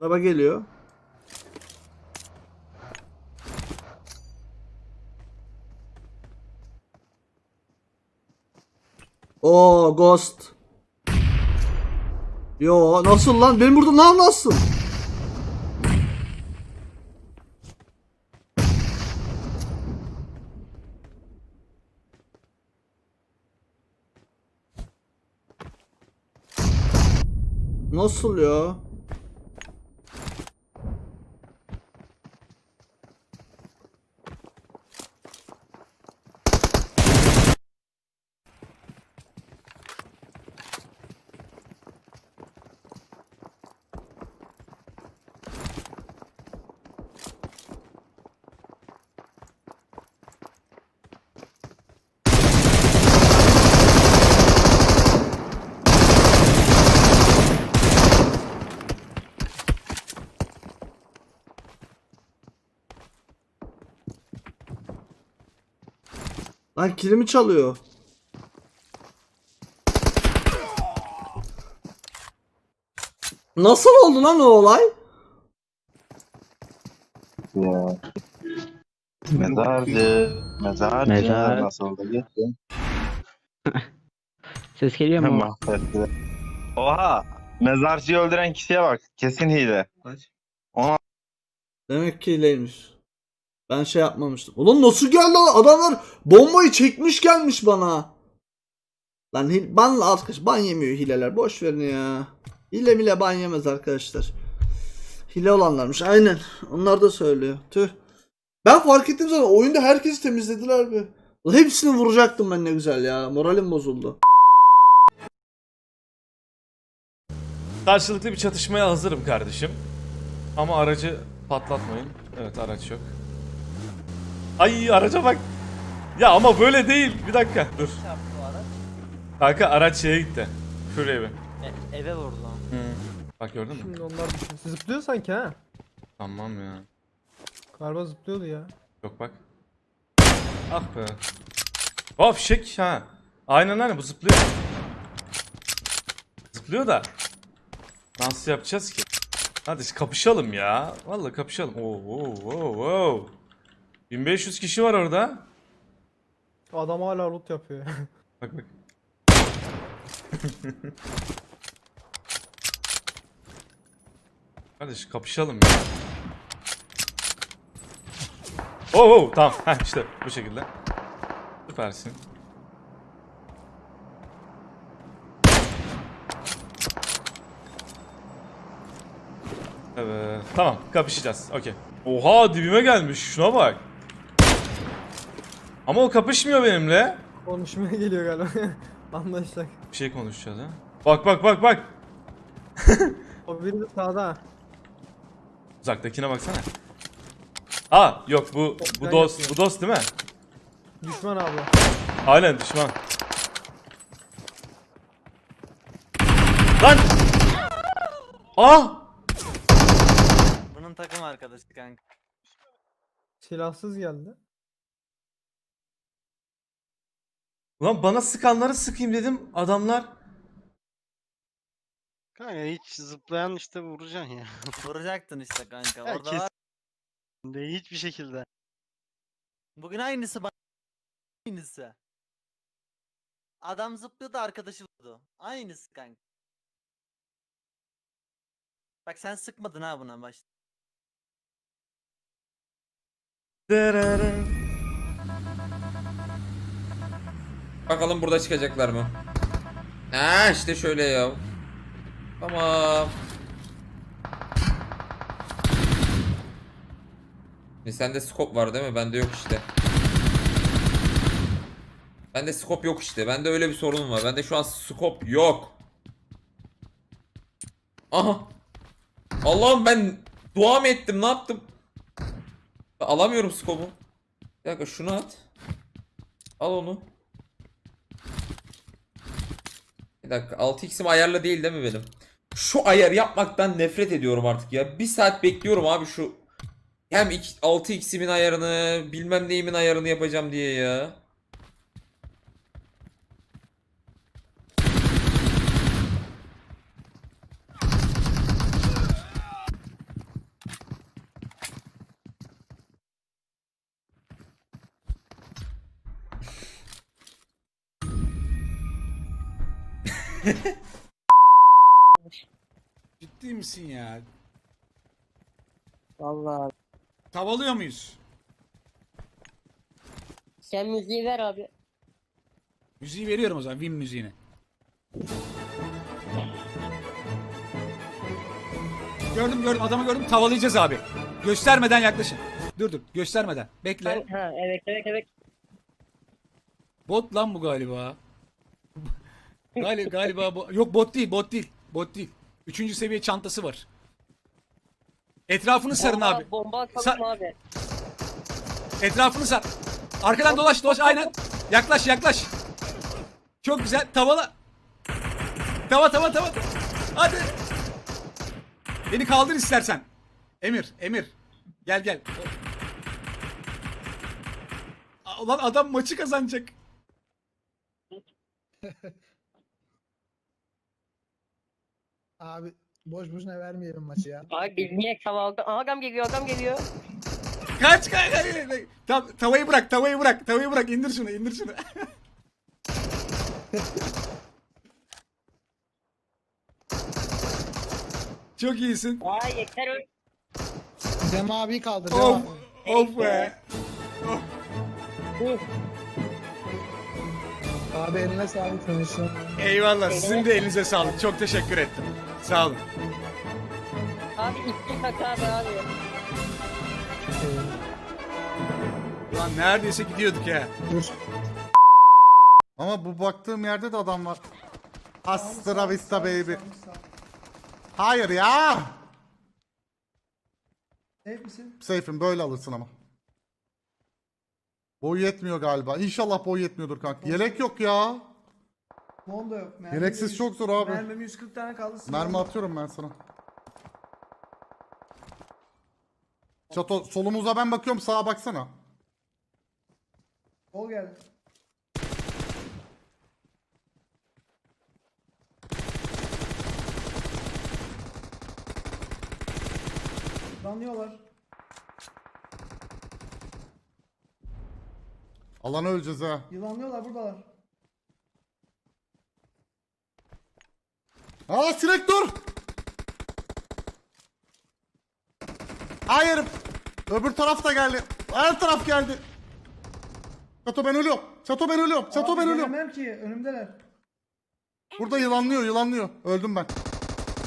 Araba geliyor. Oo Ghost. Yo nasıl lan? Benim burada lan nasıl? Nasıl ya? Lan kilimi çalıyor. Nasıl oldu lan o olay? Ya. Mezarcı. Mezarcı. Mezar. Nasıl da gitti? Ses geliyor mu? Mahvetti. Oha. Mezarcıyı öldüren kişiye bak. Kesin hile. Demek ki hileymiş. Ben şey yapmamıştım. Ulan nasıl geldi lan? Adamlar bombayı çekmiş gelmiş bana. Lan banla arkadaş ban yemiyor hileler. Boş verin ya. Hile bile ban yemez arkadaşlar. Hile olanlarmış aynen. Onlar da söylüyor. Tüh. Ben fark ettim zaten oyunda herkesi temizlediler. Ulan Hepsini vuracaktım ben ne güzel ya. Moralim bozuldu. Karşılıklı bir çatışmaya hazırım kardeşim. Ama aracı patlatmayın. Evet araç yok. Ay araca bak. Ya ama böyle değil. Bir dakika dur. çarptı o araç. Kanka araç şeye gitti. Şuraya bir. E, eve vurdu. Bak gördün mü? Şimdi onlar düşün. Zıplıyor sanki ha. Tamam ya. Galiba zıplıyordu ya. Yok bak. Ah be. Aa fişek ha. Aynen aynen bu zıplıyor. Zıplıyor da. Nasıl yapacağız ki? Hadi kapışalım ya. Vallahi kapışalım. Oo, oo, oo, oo. 1500 kişi var orada. Adam hala loot yapıyor. Bak bak. Kardeş kapışalım ya. Oo, oo tamam. Heh, işte bu şekilde. Süpersin. Evet. Tamam kapışacağız. Okey. Oha dibime gelmiş. Şuna bak. Ama o kapışmıyor benimle. Konuşmaya geliyor galiba. Anlaştık. Bir şey konuşacağız ha. Bak bak bak bak. O biri de sağda. Uzaktakine baksana. Aa yok bu bu Ben dost bu dost değil mi? Düşman abla. Aynen düşman. Lan! Ah! Bunun takım arkadaşı kanka. Silahsız geldi. Ulan bana sıkanları sıkayım dedim adamlar. Kanka hiç zıplayan işte vuracaksın ya. Vuracaktın işte kanka. Ya Orada kes- var. De hiçbir şekilde. Bugün aynısı bana. Aynısı. Adam zıplıyordu arkadaşı vurdu. Aynısı kanka. Bak sen sıkmadın ha buna başta. Bakalım burada çıkacaklar mı? Ha işte şöyle ya. Tamam. E sende scope var değil mi? Bende yok işte. Bende scope yok işte. Bende öyle bir sorun var. Bende şu an scope yok. Aha. Allah'ım ben dua mı ettim? Ne yaptım? Ben alamıyorum scope'u. Bir dakika şunu at. Al onu. Bir dakika 6x'im ayarlı değil değil mi benim? Şu ayar yapmaktan nefret ediyorum artık ya. Bir saat bekliyorum abi şu hem iki- 6x'imin ayarını bilmem neyimin ayarını yapacağım diye ya. Ciddi misin ya? Vallahi Tavalıyor muyuz? sen müziği ver abi. Müziği veriyorum o zaman. Win müziğini. Gördüm gördüm adamı gördüm tavalayacağız abi. Göstermeden yaklaşın. Dur dur göstermeden. Bekle. Ha evet evet evet. Bot lan bu galiba. Gali, galiba bu. Yok bot değil bot değil. Bot değil. Üçüncü seviye çantası var. Etrafını sarın Bomba- abi. Bomba atalım Sa- abi. Etrafını sar. Arkadan dolaş dolaş aynen. Yaklaş yaklaş. Çok güzel. Tavala. Tava tava tava. Hadi. Beni kaldır istersen. Emir, Emir. Gel gel. Aa, Ulan adam maçı kazanacak. Abi boş boşuna vermeyelim maçı ya. Abi biz niye kavalga? Aha adam geliyor adam geliyor. Kaç kaç kaç. kaç. Tamam, tavayı bırak, tavayı bırak, tavayı bırak. İndir şunu, indir şunu. Çok iyisin. Aa yeter öl. Dem abi kaldır. Of, of be. Abi eline sağlık tanışın. Eyvallah. Sizin de elinize sağlık. Çok teşekkür ettim. Sağ olun. Abi iki kat abi abi. Ulan neredeyse gidiyorduk ya. Ama bu baktığım yerde de adam var. Astra vista baby. Hayır ya. Safe misin? Safe'im böyle alırsın ama. Boy yetmiyor galiba. İnşallah boy yetmiyordur kanka. Yelek yok ya. Bomba yok. Yeleksiz çok zor abi. Mermim 140 tane kaldı. Mermi atıyorum ben sana. Çato solumuza ben bakıyorum sağa baksana. Gol geldi. Yılanlıyorlar. Alana öleceğiz ha. Yılanlıyorlar buradalar. Aa sinek dur. Hayır. Öbür taraf da geldi. Her taraf geldi. Çato ben ölüyorum. Çato ben ölüyorum. Çato ben ölüyorum. Gelemem ki önümdeler. Burada yılanlıyor yılanlıyor. Öldüm ben.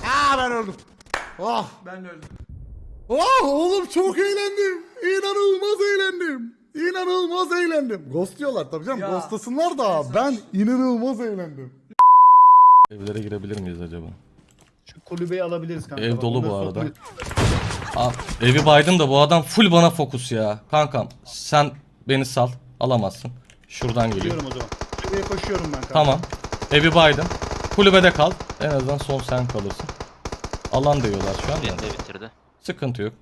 Aa ben öldüm. Oh. Ben de öldüm. Oh oğlum çok eğlendim. İnanılmaz eğlendim. İnanılmaz eğlendim. Ghost diyorlar tabii canım. Ya. Ghostlasınlar da ben inanılmaz eğlendim. Evlere girebilir miyiz acaba? Şu kulübeyi alabiliriz kanka. Ev Bak, dolu bu onları arada. sokmayız. Aa, evi baydım da bu adam full bana fokus ya. Kankam sen beni sal. Alamazsın. Şuradan geliyor. Gidiyorum o zaman. Kulübeye koşuyorum ben kanka. Tamam. Evi baydım. Kulübede kal. En azından son sen kalırsın. Alan diyorlar şu an. da. bitirdi. Sıkıntı yok.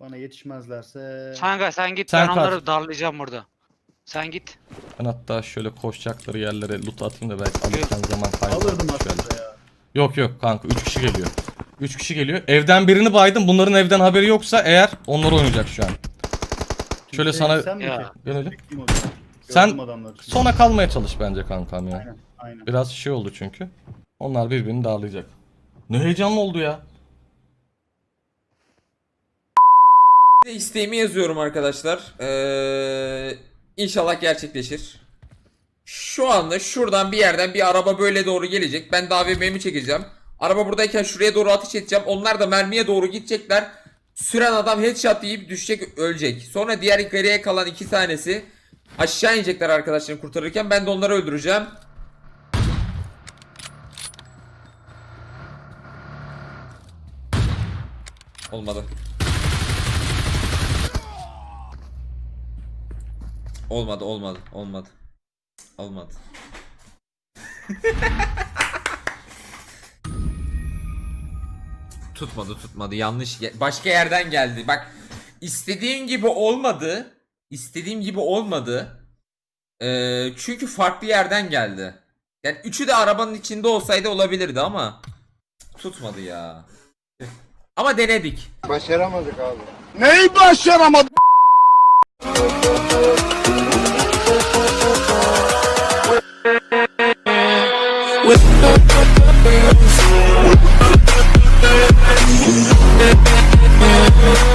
Bana yetişmezlerse. Kanka sen git Sen ben kaç. onları darlayacağım burada. Sen git. Ben hatta şöyle koşacakları yerlere loot atayım da belki alırken zaman kaybı. Alırdım Şöyle. aslında ya. Yok yok kanka 3 kişi geliyor. 3 kişi geliyor. Evden birini baydım. Bunların evden haberi yoksa eğer onlar oynayacak şu an. Şöyle sana Sen mi? Ya. çektin? ben öyle. Bekleyeyim o zaman. Sen Gördüm adamları şimdi. sona kalmaya çalış bence kankam ya. Aynen. Aynen. Biraz şey oldu çünkü. Onlar birbirini darlayacak. Ne heyecanlı oldu ya. Bir de isteğimi yazıyorum arkadaşlar. Ee, inşallah gerçekleşir. Şu anda şuradan bir yerden bir araba böyle doğru gelecek. Ben de AVM'mi çekeceğim. Araba buradayken şuraya doğru ateş edeceğim. Onlar da mermiye doğru gidecekler. Süren adam headshot yiyip düşecek ölecek. Sonra diğer geriye kalan iki tanesi aşağı inecekler arkadaşlarını kurtarırken. Ben de onları öldüreceğim. Olmadı. Olmadı, olmadı, olmadı. Olmadı. tutmadı, tutmadı. Yanlış. Başka yerden geldi. Bak, istediğim gibi olmadı. İstediğim gibi olmadı. Ee, çünkü farklı yerden geldi. Yani üçü de arabanın içinde olsaydı olabilirdi ama tutmadı ya. Ama denedik. Başaramadık abi. Neyi başaramadım? Música